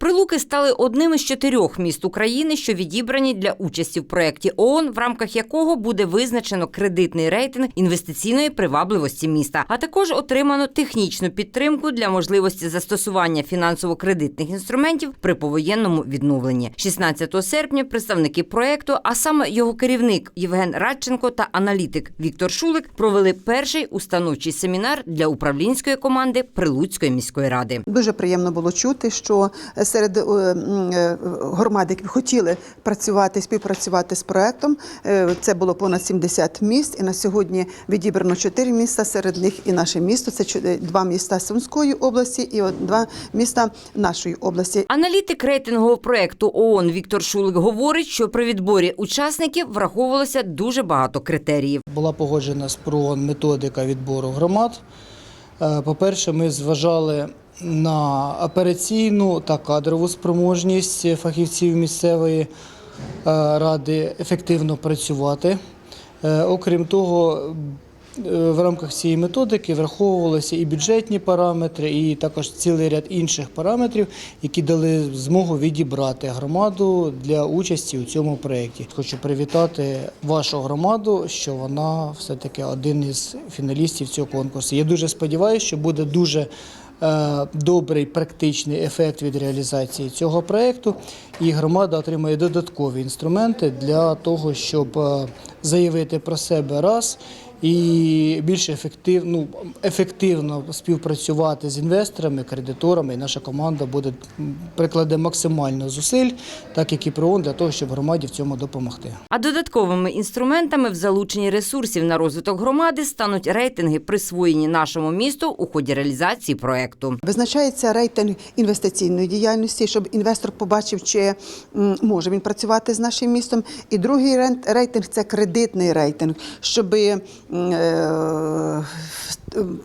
Прилуки стали одним із чотирьох міст України, що відібрані для участі в проєкті ООН, в рамках якого буде визначено кредитний рейтинг інвестиційної привабливості міста, а також отримано технічну підтримку для можливості застосування фінансово-кредитних інструментів при повоєнному відновленні. 16 серпня представники проєкту, а саме його керівник Євген Радченко та аналітик Віктор Шулик, провели перший установчий семінар для управлінської команди Прилуцької міської ради. Дуже приємно було чути, що серед е, е, громад, які хотіли працювати, співпрацювати з проектом, е, це було понад 70 міст, і на сьогодні відібрано 4 міста. Серед них і наше місто. Це два міста Сумської області і два міста нашої області. Аналітик рейтингового проекту ООН Віктор Шулик говорить, що при відборі учасників враховувалося дуже багато критеріїв. Була погоджена з ПРООН методика відбору громад. По-перше, ми зважали на операційну та кадрову спроможність фахівців місцевої е, ради ефективно працювати. Е, Окрім того, е, в рамках цієї методики враховувалися і бюджетні параметри, і також цілий ряд інших параметрів, які дали змогу відібрати громаду для участі у цьому проєкті. Хочу привітати вашу громаду, що вона все-таки один із фіналістів цього конкурсу. Я дуже сподіваюся, що буде дуже добрий практичний ефект від реалізації цього проєкту, і громада отримає додаткові інструменти для того, щоб е, заявити про себе раз і більш ефективно, ну, ефективно співпрацювати з інвесторами, кредиторами. І наша команда буде прикладе максимально зусиль, так як і ПРООН, для того, щоб громаді в цьому допомогти. А додатковими інструментами в залученні ресурсів на розвиток громади стануть рейтинги, присвоєні нашому місту у ході реалізації проекту. Визначається рейтинг інвестиційної діяльності, щоб інвестор побачив, чи може він працювати з нашим містом. І другий рейтинг це кредитний рейтинг, щоб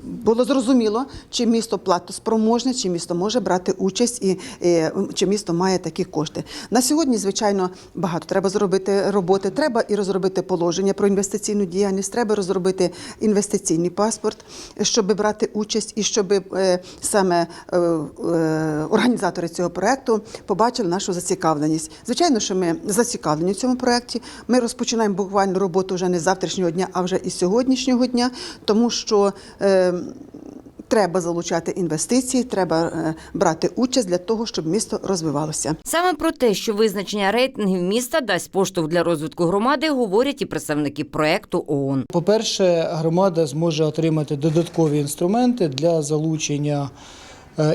було зрозуміло, чи місто платоспроможне, чи місто може брати участь і е, чи місто має такі кошти. На сьогодні, звичайно, багато треба зробити роботи. Треба і розробити положення про інвестиційну діяльність, треба розробити інвестиційний паспорт, щоб брати участь і щоб е, саме е, е, організатори цього проекту побачили нашу зацікавленість. Звичайно, що ми зацікавлені в цьому проекті. Ми розпочинаємо буквально роботу вже не з завтрашнього дня, а вже із сьогоднішнього дня, тому що е, треба залучати інвестиції, треба е, брати участь для того, щоб місто розвивалося. Саме про те, що визначення рейтингів міста дасть поштовх для розвитку громади, говорять і представники проекту ООН. По-перше, громада зможе отримати додаткові інструменти для залучення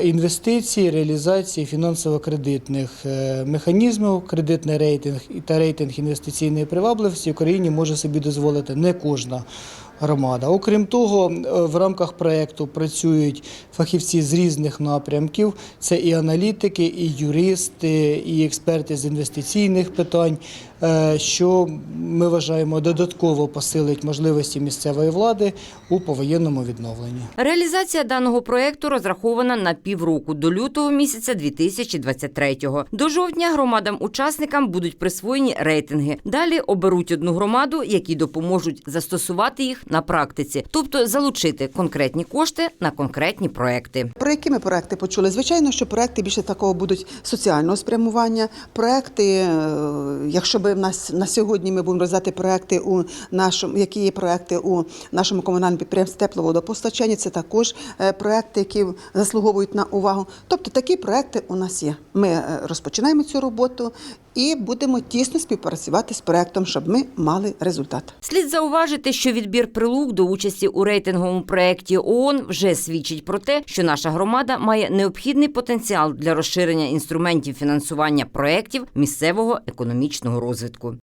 інвестицій, реалізації фінансово-кредитних е, механізмів. Кредитний рейтинг та рейтинг інвестиційної привабливості Україні може собі дозволити не кожна громада. Окрім того, е, в рамках проєкту працюють фахівці з різних напрямків. Це і аналітики, і юристи, і експерти з інвестиційних питань, е, що ми вважаємо додатково посилить можливості місцевої влади у повоєнному відновленні. Реалізація даного проекту розрахована на півроку до лютого місяця 2023-го. До жовтня громадам-учасникам будуть присвоєні рейтинги. Далі оберуть одну громаду, які допоможуть застосувати їх на практиці, тобто залучити конкретні кошти на конкретні проекти. Про які ми проекти почули? Звичайно, що проекти більше такого будуть соціального спрямування. Проекти, е, якщо би в нас на сьогодні ми будемо роздати проекти у нашому, які є проекти у нашому комунальному підприємстві тепловодопостачання, це також е, проекти, які заслуговують на увагу. Тобто такі проекти у нас є. Ми е, розпочинаємо цю роботу і будемо тісно співпрацювати з проектом, щоб ми мали результат. Слід зауважити, що відбір прилук до участі у рейтинговому проєкті ООН вже свідчить про те, що наша громада має необхідний потенціал для розширення інструментів фінансування проєктів місцевого економічного розвитку.